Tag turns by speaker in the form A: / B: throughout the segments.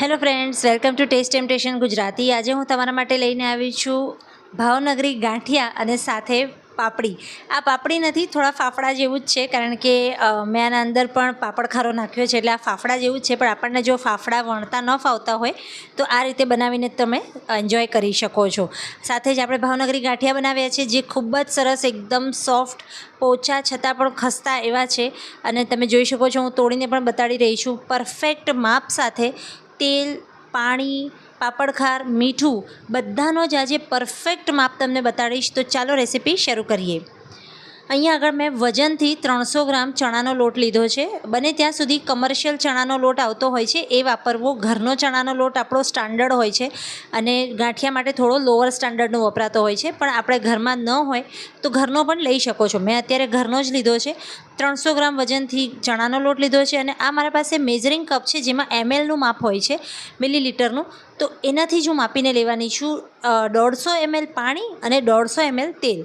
A: Hello friends welcome to taste temptation Gujarati આજે હું તમારા માટે લઈને આવી છું ભાવનગરી ગાંઠિયા અને સાથે પાપડી. આ પાપડી નથી, થોડા ફાફડા જેવું જ છે, કારણ કે મેં આના અંદર પણ પાપડ ખારો નાખ્યો છે, એટલે આ ફાફડા જેવું જ છે, પણ આપણને જો ફાફડા વણતા ન ફાવતા હોય, તો આ રીતે બનાવીને તમે એન્જોય કરી શકો છો. સાથે જ આપણે ભાવનગરી ગાંઠિયા બનાવ્યા છે, જે ખૂબ જ સરસ, એકદમ સોફ્ટ પોચા, છતાં પણ ખસ્તા એવા છે. અને તમે જોઈ શકો છો, હું તોડીને પણ બતાડી રહી છું. પરફેક્ટ માપ સાથે તેલ, પાણી, પાપડખાર, મીઠું બધાનો જ આજે પરફેક્ટ માપ તમને બતાડીશ. તો ચાલો રેસીપી શરૂ કરીએ. અહીંયા આગળ મેં વજનથી ત્રણસો ગ્રામ ચણાનો લોટ લીધો છે. બને ત્યાં સુધી કમર્શિયલ ચણાનો લોટ આવતો હોય છે. એ વાપરવો ઘરનો ચણાનો લોટ આપણો સ્ટાન્ડર્ડ હોય છે અને ગાંઠિયા માટે થોડો લોઅર સ્ટાન્ડર્ડનો વપરાતો હોય છે. પણ આપણે ઘરમાં ન હોય તો ઘરનો પણ લઈ શકો છો. મેં અત્યારે ઘરનો જ લીધો છે. ત્રણસો ગ્રામ વજનથી ચણાનો લોટ લીધો છે અને આ મારા પાસે મેઝરિંગ કપ છે જેમાં એમએલનું માપ હોય છે મિલીલીટરનું તો એનાથી જ હું માપીને લેવાની છું દોઢસો એમએલ પાણી અને દોઢસો એમએલ તેલ.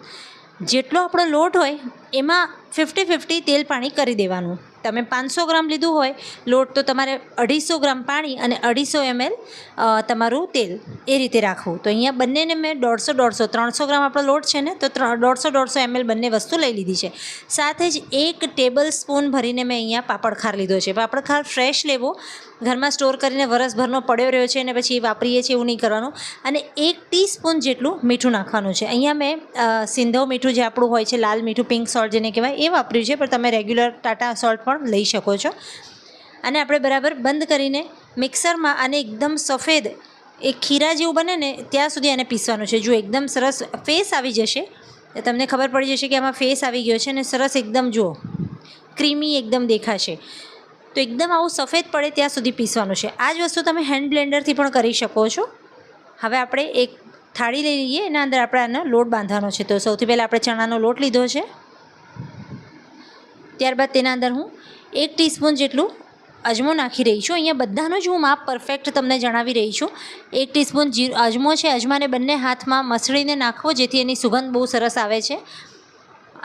A: જેટલો આપણો લોટ હોય એમાં ફિફ્ટી ફિફ્ટી તેલ પાણી કરી દેવાનું. તમે પાંચસો ગ્રામ લીધું હોય, લોટ તો તમારે અઢીસો ગ્રામ પાણી અને અઢીસો એમએલ તમારું તેલ એ રીતે રાખવું. તો અહીંયા બંનેને મેં દોઢસો દોઢસો, ત્રણસો ગ્રામ આપણો લોટ છે ને, તો દોઢસો દોઢસો એમએલ બંને વસ્તુ લઈ લીધી છે. સાથે જ એક ટેબલ સ્પૂન ભરીને મેં અહીંયા પાપડ ખાર લીધો છે. પાપડ ખાર ફ્રેશ લેવો. ઘરમાં સ્ટોર કરીને વરસભરનો પડ્યો રહ્યો છે અને પછી વાપરીએ છીએ એવું નહીં કરવાનું. અને એક ટીસ્પૂન જેટલું મીઠું નાખવાનું છે. અહીંયા મેં સિંધો મીઠું જે આપણું હોય છે, લાલ મીઠું, પિંક સોલ્ટ જેને કહેવાય, એ વાપર્યું છે. પણ તમે રેગ્યુલર ટાટા સોલ્ટ પણ લઈ શકો છો. અને આપણે બરાબર બંધ કરીને મિક્સરમાં આને એકદમ સફેદ એ ખીરા જેવું બને ને ત્યાં સુધી આને પીસવાનું છે. જો એકદમ સરસ ફેસ આવી જશે તમને ખબર પડી જશે કે આમાં ફેસ આવી ગયો છે અને સરસ એકદમ જુઓ, ક્રીમી એકદમ દેખાશે. તો એકદમ આવું સફેદ પડે ત્યાં સુધી પીસવાનું છે. આ જ વસ્તુ તમે હેન્ડ બ્લેન્ડરથી પણ કરી શકો છો. હવે આપણે એક થાળી લઈ લઈએ, એના અંદર આપણે આનો લોટ બાંધવાનો છે. તો સૌથી પહેલાં આપણે ચણાનો લોટ લીધો છે. ત્યારબાદ તેના અંદર હું એક ટીસ્પૂન જેટલું અજમો નાખી રહી છું. અહીંયા બધાનું જ હું માપ પરફેક્ટ તમને જણાવી રહી છું. એક ટીસ્પૂન જી અજમો છે, અજમાને બંને હાથમાં મસળીને નાખવો જેથી એની સુગંધ બહુ સરસ આવે છે.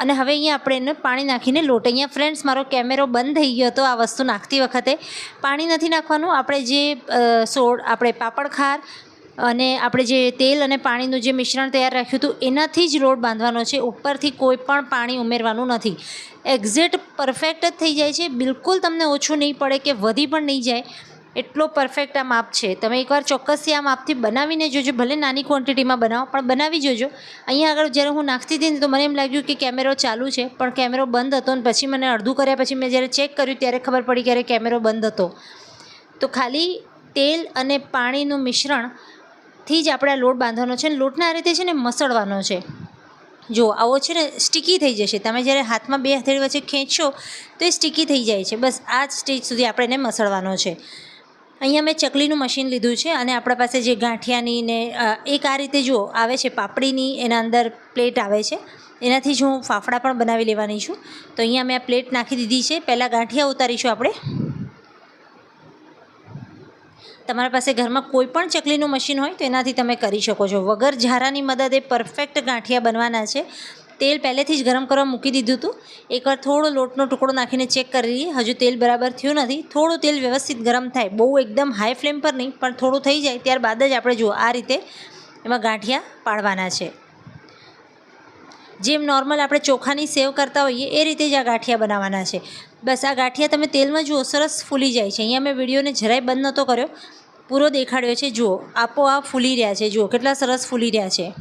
A: અને હવે અહીંયા આપણે એને પાણી નાખીને લોટ, અહીંયા ફ્રેન્ડ્સ મારો કેમેરો બંધ થઈ ગયો હતો આ વસ્તુ નાખતી વખતે. પાણી નથી નાખવાનું, આપણે જે સોડ, આપણે પાપડ ખાર અને આપણે જે તેલ અને પાણીનું જે મિશ્રણ તૈયાર રાખ્યું હતું, એનાથી જ લોટ બાંધવાનો છે. ઉપરથી કોઈ પણ પાણી ઉમેરવાનું નથી. એક્ઝેક્ટ પરફેક્ટ જ થઈ જાય છે. બિલકુલ તમને ઓછું નહીં પડે કે વધી પણ નહીં જાય. એટલો પરફેક્ટ આ માપ છે. તમે એકવાર ચોક્કસથી આ માપથી બનાવીને જોજો. ભલે નાની ક્વોન્ટિટીમાં બનાવો, પણ બનાવી જોજો. અહીંયા આગળ જ્યારે હું નાખતી હતી તો મને એમ લાગ્યું કે કેમેરો ચાલુ છે. પણ કેમેરો બંધ હતો અને પછી મને અડધું કર્યા પછી મેં જ્યારે ચેક કર્યું, ત્યારે ખબર પડી કે કેમેરો બંધ હતો. તો ખાલી તેલ અને પાણીનું મિશ્રણથી જ આપણે લોટ બાંધવાનો છે અને લોટને આ રીતે છે ને મસળવાનો છે. જો, આવો છે ને સ્ટીકી થઈ જશે. તમે જ્યારે હાથમાં બે હથેળી વચ્ચે ખેંચશો, તો એ સ્ટીકી થઈ જાય છે. બસ આ જ સ્ટેજ સુધી આપણે એને મસળવાનો છે. અહીંયા મેં ચકલીનું મશીન લીધું છે અને આપણા પાસે જે ગાંઠિયાની ને એક આ રીતે જુઓ, આવે છે પાપડીની, એના અંદર પ્લેટ આવે છે. એનાથી જ હું ફાફડા પણ બનાવી લેવાની છું. તો અહીંયા મેં આ પ્લેટ નાખી દીધી છે. પહેલાં ગાંઠિયા ઉતારીશું આપણે. તમારા પાસે ઘરમાં કોઈ પણ ચકલીનું મશીન હોય તો એનાથી તમે કરી શકો છો. વગર ઝારાની મદદે પરફેક્ટ ગાંઠિયા બનવાના છે. તેલ પહેલેથી જ ગરમ કરવા મૂકી દીધું હતું. એકવાર થોડો લોટનો ટુકડો નાખીને ચેક કરી લઈએ. હજુ તેલ બરાબર થયું નથી. થોડું તેલ વ્યવસ્થિત ગરમ થાય. બહુ એકદમ હાઈ ફ્લેમ પર નહીં, પણ થોડું થઈ જાય ત્યારબાદ જ આપણે જુઓ આ રીતે એમાં ગાંઠિયા પાડવાના છે. જેમ નોર્મલ આપણે ચોખાની સેવ કરતા હોઈએ, એ રીતે જ આ ગાંઠિયા બનાવવાના છે. બસ આ ગાંઠિયા તમે તેલમાં જુઓ, સરસ ફૂલી જાય છે. અહીંયા મેં વિડીયોને જરાય બંધ નહોતો કર્યો. પૂરો દેખાડ્યો છે, જુઓ, આપોઆપ ફૂલી રહ્યા છે, જુઓ, કેટલા સરસ ફૂલી રહ્યા છે.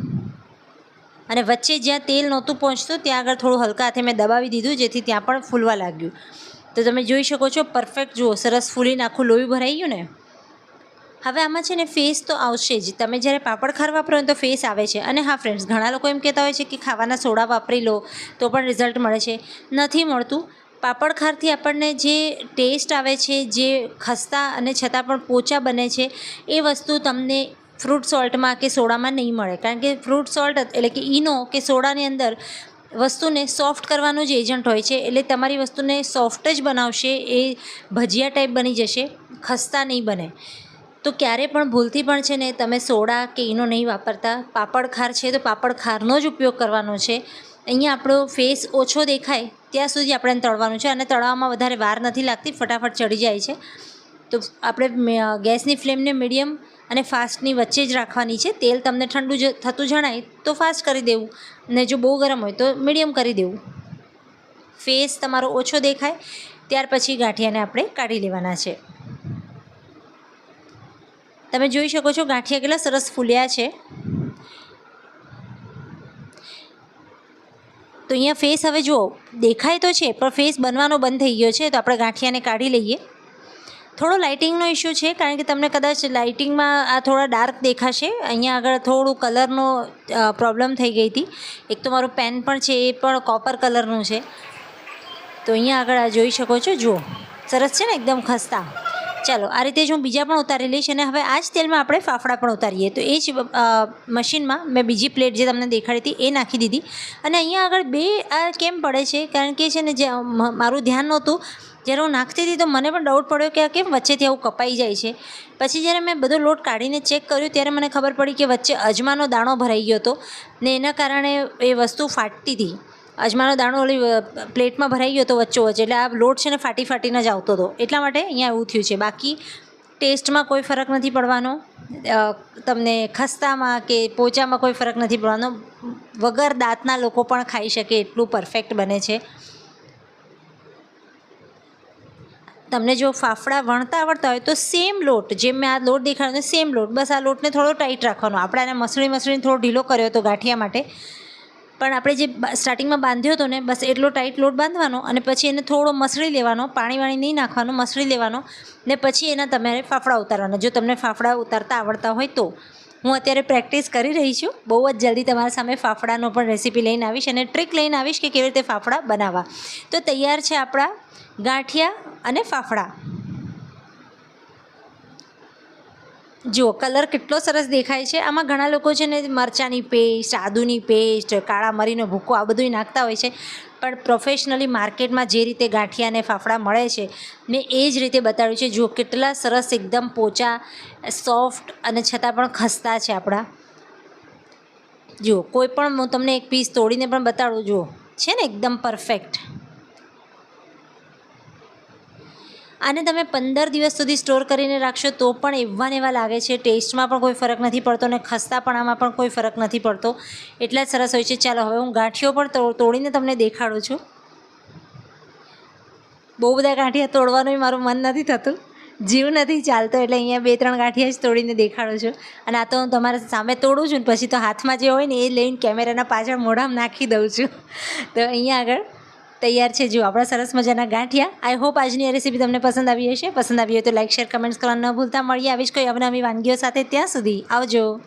A: અને વચ્ચે જ્યાં તેલ નહોતું પહોંચતું, ત્યાં આગળ થોડું હલકા હાથે મેં દબાવી દીધું, જેથી ત્યાં પણ ફૂલવા લાગ્યું. તો તમે જોઈ શકો છો પરફેક્ટ જુઓ, સરસ ફૂલીને આખું લોહી ભરાઈ ગયું ને. હવે આમાં છે ને ફેસ તો આવશે જ. તમે જ્યારે પાપડ ખાર વાપરો તો ફેસ આવે છે. અને હા ફ્રેન્ડ્સ ઘણા લોકો એમ કહેતા હોય છે કે ખાવાના સોડા વાપરી લો, તો પણ રિઝલ્ટ મળે છે. નથી મળતું. પાપડ ખારથી આપણને જે ટેસ્ટ આવે છે, જે ખસ્તા અને છતાં પણ પોચા બને છે, એ વસ્તુ તમને ફ્રૂટ સોલ્ટમાં કે સોડામાં નહીં મળે. કારણ કે ફ્રૂટ સોલ્ટ એટલે કે ઈનો કે સોડાની અંદર વસ્તુને સોફ્ટ કરવાનું જ એજન્ટ હોય છે, એટલે તમારી વસ્તુને સોફ્ટ જ બનાવશે, એ ભજીયા ટાઈપ બની જશે, ખસ્તા નહીં બને. તો ક્યારે પણ ભૂલથી પણ છે ને, તમે સોડા કે ઈનો નહીં વાપરતા. પાપડ ખાર છે તો પાપડ ખારનો જ ઉપયોગ કરવાનો છે. અહીંયા આપણો ફેસ ઓછો દેખાય ત્યાં સુધી આપણે તળવાનું છે અને તળવામાં વધારે વાર નથી લાગતી, ફટાફટ ચડી જાય છે. તો આપણે ગેસની ફ્લેમને મીડિયમ અને ફાસ્ટની વચ્ચે જ રાખવાની છે. તેલ તમને ઠંડુ જ, થતું જણાય તો ફાસ્ટ કરી દેવું ને જો બહુ ગરમ હોય તો મીડિયમ કરી દેવું. ફેસ તમારો ઓછો દેખાય, ત્યાર પછી ગાંઠિયાને આપણે કાઢી લેવાના છે. તમે જોઈ શકો છો ગાંઠિયા કેટલા સરસ ફૂલ્યા છે. તો અહીંયા ફેસ હવે જુઓ, દેખાય તો છે, પણ ફેસ બનવાનો બંધ થઈ ગયો છે, તો આપણે ગાંઠિયાને કાઢી લઈએ. થોડો લાઇટિંગનો ઇશ્યુ છે, કારણ કે તમને કદાચ લાઇટિંગમાં આ થોડા ડાર્ક દેખાશે. અહીંયા આગળ થોડું કલરનો પ્રોબ્લેમ થઈ ગઈ હતી. એક તો મારું પેન પણ છે, એ પણ કોપર કલરનું છે. તો અહીંયા આગળ આ જોઈ શકો છો, જુઓ. સરસ છે ને, એકદમ ખસ્તા. ચાલો, આ રીતે જ હું બીજા પણ ઉતારી લઈશ અને હવે આ જ તેલમાં આપણે ફાફડા પણ ઉતારીએ. તો એ જ મશીનમાં મેં બીજી પ્લેટ જે તમને દેખાડી હતી એ નાખી દીધી. અને અહીંયા આગળ બે, આ કેમ પડે છે? કારણ કે છે ને, જે મારું ધ્યાન નહોતું. જ્યારે હું નાખતી હતી તો મને પણ ડાઉટ પડ્યો કે આ કેમ વચ્ચેથી આવું કપાઈ જાય છે. પછી જ્યારે મેં બધો લોટ કાઢીને ચેક કર્યું, ત્યારે મને ખબર પડી કે વચ્ચે અજમાનો દાણો ભરાઈ ગયો હતો ને એના કારણે એ વસ્તુ ફાટતી હતી. અજમાનો દાણો ઓલી પ્લેટમાં ભરાઈ ગયો હતો વચ્ચોવચ્ચ એટલે આ લોટ છે ને ફાટી ફાટીને જ આવતો હતો. એટલા માટે અહીંયા એવું થયું છે. બાકી ટેસ્ટમાં કોઈ ફરક નથી પડવાનો. તમને ખસ્તામાં કે પોચામાં કોઈ ફરક નથી પડવાનો. વગર દાંતના લોકો પણ ખાઈ શકે, એટલું પરફેક્ટ બને છે. તમને જો ફાફડા વણતા આવડતા હોય તો સેમ લોટ, જેમ મેં આ લોટ દેખાડ્યો સેમ લોટ. બસ આ લોટને થોડો ટાઈટ રાખવાનો. આપણે આને મસળી મસળીને થોડો ઢીલો કર્યો હતો ગાંઠિયા માટે. પણ આપણે જે સ્ટાર્ટિંગમાં બાંધ્યો હતો ને, બસ એટલો ટાઈટ લોટ બાંધવાનો અને પછી એને થોડો મસળી લેવાનો પાણી વાણી નહીં નાખવાનો, મસળી લેવાનો ને પછી એના તમારે ફાફડા ઉતારવાના. જો તમને ફાફડા ઉતારતા આવડતા હોય તો. હું અત્યારે પ્રેક્ટિસ કરી રહી છું. બહુ જ જલ્દી તમારા સામે ફાફડાનો પણ રેસીપી લઈને આવીશ અને ટ્રીક લઈને આવીશ કે કેવી રીતે ફાફડા બનાવવા. તો તૈયાર છે આપણા ગાંઠિયા અને ફાફડા. જુઓ, કલર કેટલો સરસ દેખાય છે. આમાં ઘણા લોકો છે ને મરચાંની પેસ્ટ, આદુની પેસ્ટ, કાળા મરીનો ભૂકો, આ બધું નાખતા હોય છે. પણ પ્રોફેશનલી માર્કેટમાં જે રીતે ગાંઠિયા અને ફાફડા મળે છે, મેં એ જ રીતે બતાવ્યું છે. જુઓ, કેટલા સરસ એકદમ પોચા, સોફ્ટ અને છતાં પણ ખસતા છે આપણા. જુઓ, કોઈ પણ હું તમને એક પીસ તોડીને પણ બતાડું, જુઓ, છે ને એકદમ પરફેક્ટ આને તમે પંદર દિવસ સુધી સ્ટોર કરીને રાખશો તો પણ એવા એવા લાગે છે, ટેસ્ટમાં પણ કોઈ ફરક નથી પડતો અને ખસ્તાપણામાં પણ કોઈ ફરક નથી પડતો. એટલા જ સરસ હોય છે. ચાલો, હવે હું ગાંઠિયો પણ તોડીને તમને દેખાડું છું. બહુ બધા ગાંઠિયા તોડવાનું મારું મન નથી થતું. જીવ નથી ચાલતો એટલે અહીંયા બે, ત્રણ ગાંઠિયા જ તોડીને દેખાડું છું. અને આ તો હું તમારા સામે તોડું છું ને પછી તો હાથમાં જે હોય ને એ લઈને કેમેરાના પાછળ મોઢામાં નાખી દઉં છું. તો અહીંયા આગળ તૈયાર છે. જો આપણા સરસ મજાના ગાંઠિયા. આઈ હોપ આજની આ રેસીપી તમને પસંદ આવી હશે. પસંદ આવી હોય તો લાઇક શેર કમેન્ટ્સ કરવાનું ન ભૂલતા. મળીએ આવી જ કોઈ અવનવી વાનગીઓ સાથે ત્યાં સુધી. આવજો.